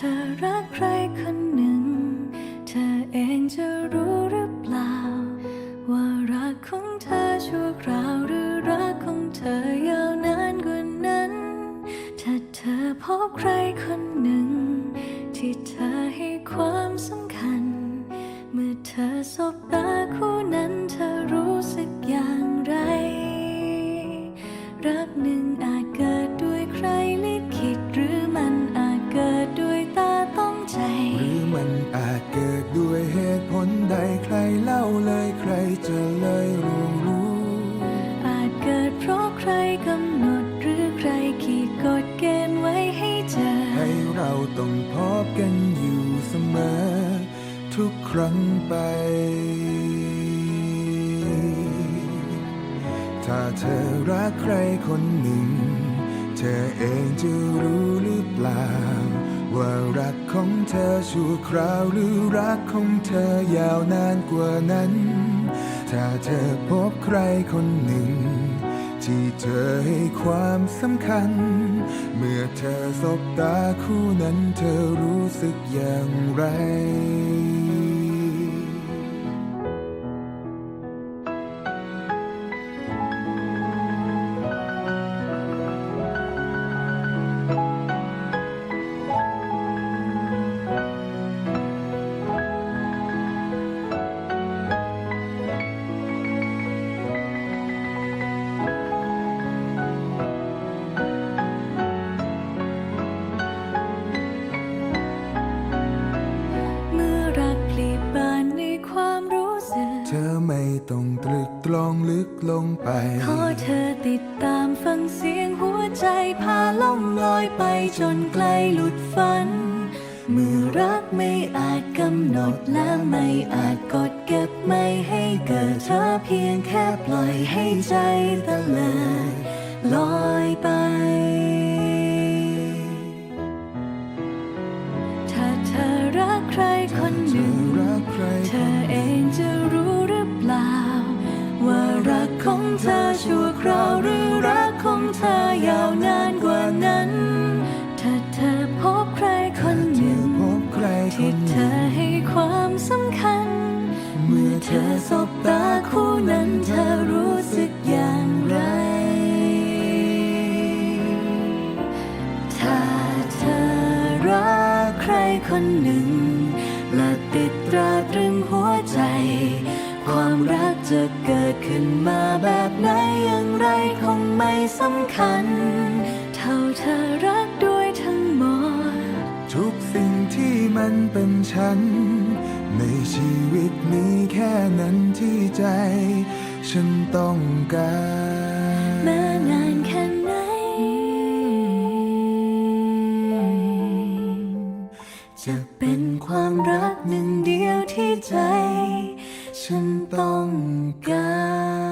ธอรักใครคนหนึ่ง เธอเองจะรู้หรือเปล่า ว่ารักของเธอชั่วคราวหรือรักของเธอยาวนานกว่านั้น ถ้าเธอพบใครคนหนึ่ง ที่เธอให้ความสำคัญ เมื่อเธอสบตาคู่ เกิดด้วยเหตุผลใดใครเล่าเลยใครจะเลยรู้รู้ อาจเกิดเพราะใครกำหนดหรือใครขีดกฎเกณฑ์ไว้ให้เจอ ให้เราต้องพบกันอยู่เสมอ ทุกครั้งไป ถ้าเธอรักใครคนหนึ่ง เธอเองจะรู้หรือเปล่า ว่ารักของเธอชั่วคราวหรือรักของเธอยาวนานกว่านั้น ถ้าเธอพบใครคนหนึ่ง ที่เธอให้ความสำคัญ เมื่อเธอสบตาคู่นั้นเธอรู้สึกอย่างไร เธอไม่ต้องตรึกตรองลึกลงไป ขอเธอติดตามฟังเสียงหัวใจพาล่องลอยไปจนไกลหลุดฝันเมื่อรักไม่อาจกำหนดและไม่อาจกดเก็บไม่ให้เกิดเธอเพียงแค่ปล่อยให้ใจตะเลิดลอยไปถ้าเธอรักใครคนหนึ่งเธอเองจะ กของเธอชั่วคราวหรือรักของเธอยาวนานกว่านั้น ถ้าเธอพบใครคนหนึ่งพบใครที่เธอให้ความสำคัญ เมื่อเธอสบตาคู่นั้นเธอรู้สึกอย่างไรไรถ้าเธอรักใครคนหนึ่งและติดตราตรึงหัวใจ ความรักจะเกิดขึ้นมาแบบไหนอย่างไรคงไม่สำคัญ เท่าเธอรักด้วยทั้งหมด ทุกสิ่งที่มันเป็นฉัน ในชีวิตนี้แค่นั้นที่ใจ ฉันต้องการ จะเป็นความรักหนึ่งเดียวที่ใจ ฉันต้องการ